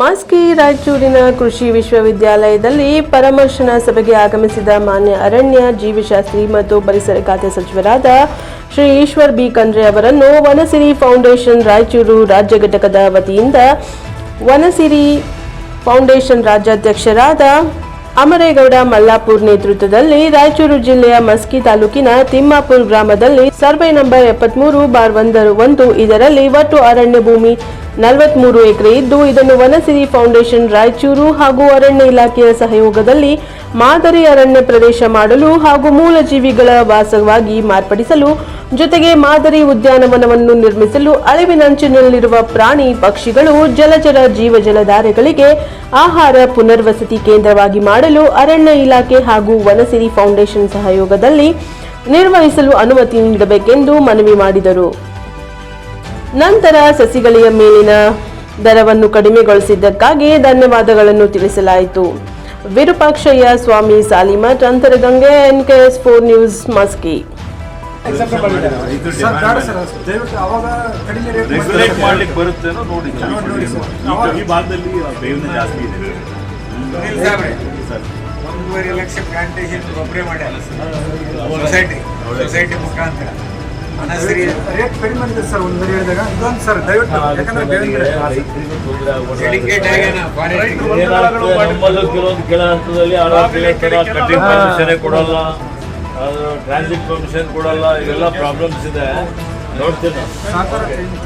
ಮಾಸ್ಕಿ ರಾಯಚೂರಿನ ಕೃಷಿ ವಿಶ್ವವಿದ್ಯಾಲಯದಲ್ಲಿ ಪರಾಮರ್ಶನ ಸಭೆಗೆ ಆಗಮಿಸಿದ ಮಾನ್ಯ ಅರಣ್ಯ, ಜೀವಿಶಾಸ್ತ್ರಿ ಮತ್ತು ಪರಿಸರ ಖಾತೆ ಸಚಿವರಾದ ಶ್ರೀ ಈಶ್ವರ್ ಬಿ. ಕಂದ್ರೆ ಅವರನ್ನು ವನಸಿರಿ ಫೌಂಡೇಶನ್ ರಾಯಚೂರು ರಾಜ್ಯ ಘಟಕದ ವತಿಯಿಂದ ವನಸಿರಿ ಫೌಂಡೇಶನ್ ರಾಜ್ಯಾಧ್ಯಕ್ಷರಾದ ಅಮರೇಗೌಡ ಮಲ್ಲಾಪುರ್ ನೇತೃತ್ವದಲ್ಲಿ ರಾಯಚೂರು ಜಿಲ್ಲೆಯ ಮಸ್ಕಿ ತಾಲೂಕಿನ ತಿಮ್ಮಾಪುರ್ ಗ್ರಾಮದಲ್ಲಿ ಸರ್ವೆ ನಂಬರ್ ಎಪ್ಪತ್ಮೂರು ಬಾರ್ ಒಂದರ ಒಂದು ಇದರಲ್ಲಿ ಒಟ್ಟು ಅರಣ್ಯ ಭೂಮಿ ನಲವತ್ಮೂರು ಎಕರೆ ಇದ್ದು, ಇದನ್ನು ವನಸಿರಿ ಫೌಂಡೇಶನ್, ರಾಯಚೂರು ಹಾಗೂ ಅರಣ್ಯ ಇಲಾಖೆಯ ಸಹಯೋಗದಲ್ಲಿ ಮಾದರಿ ಅರಣ್ಯ ಪ್ರದೇಶ ಮಾಡಲು ಹಾಗೂ ಮೂಲ ಜೀವಿಗಳ ವಾಸವಾಗಿ ಮಾರ್ಪಡಿಸಲು, ಜೊತೆಗೆ ಮಾದರಿ ಉದ್ಯಾನವನವನ್ನು ನಿರ್ಮಿಸಲು ಅಳಿವಿನಂಚಿನಲ್ಲಿರುವ ಪ್ರಾಣಿ ಪಕ್ಷಿಗಳು ಜಲಚರ ಜೀವಜಲಧಾರೆಗಳಿಗೆ ಆಹಾರ ಪುನರ್ವಸತಿ ಕೇಂದ್ರವಾಗಿ ಮಾಡಲು ಅರಣ್ಯ ಇಲಾಖೆ ಹಾಗೂ ವನಸಿರಿ ಫೌಂಡೇಶನ್ ಸಹಯೋಗದಲ್ಲಿ ನಿರ್ವಹಿಸಲು ಅನುಮತಿ ನೀಡಬೇಕೆಂದು ಮನವಿ ಮಾಡಿದರು. ನಂತರ ಸಸಿಗಳಿಯ ಮೇಲಿನ ದರವನ್ನು ಕಡಿಮೆಗೊಳಿಸಿದ್ದಕ್ಕಾಗಿ ಧನ್ಯವಾದಗಳನ್ನು ತಿಳಿಸಲಾಯಿತು. Virupakshayya Swami Salimath Antaragange NKS four news Maski ಒಂದೂವರೆ ಲಕ್ಷ ಪ್ಲಾಂಟೇಶನ್ ಒಬ್ಬರೇ ಮಾಡ್ಯಾರ. ಸೊಸೈಟಿ ಸೊಸೈಟಿ ಮುಖಾಂತರ. ರೇಟ್ ಕಡಿಮೆ ಇದೆ ಸರ್ ಒಂದು ಹೇಳಿದಾಗ. ಇದೊಂದು ಸರ್ ದಯವಿಟ್ಟು ಯಾಕಂದ್ರೆ ಕೆಲವೊಂದು ಕೆಳ ಹಂತದಲ್ಲಿ ಕೊಡಲ್ಲ ಟ್ರಾನ್ಸಿಟ್ ಪರ್ಮಿಷನ್ ಕೊಡಲ್ಲ ಇವೆಲ್ಲ ಪ್ರಾಬ್ಲಮ್ಸ್ ಇದೆ. ನೋಡ್ತೀನಿ.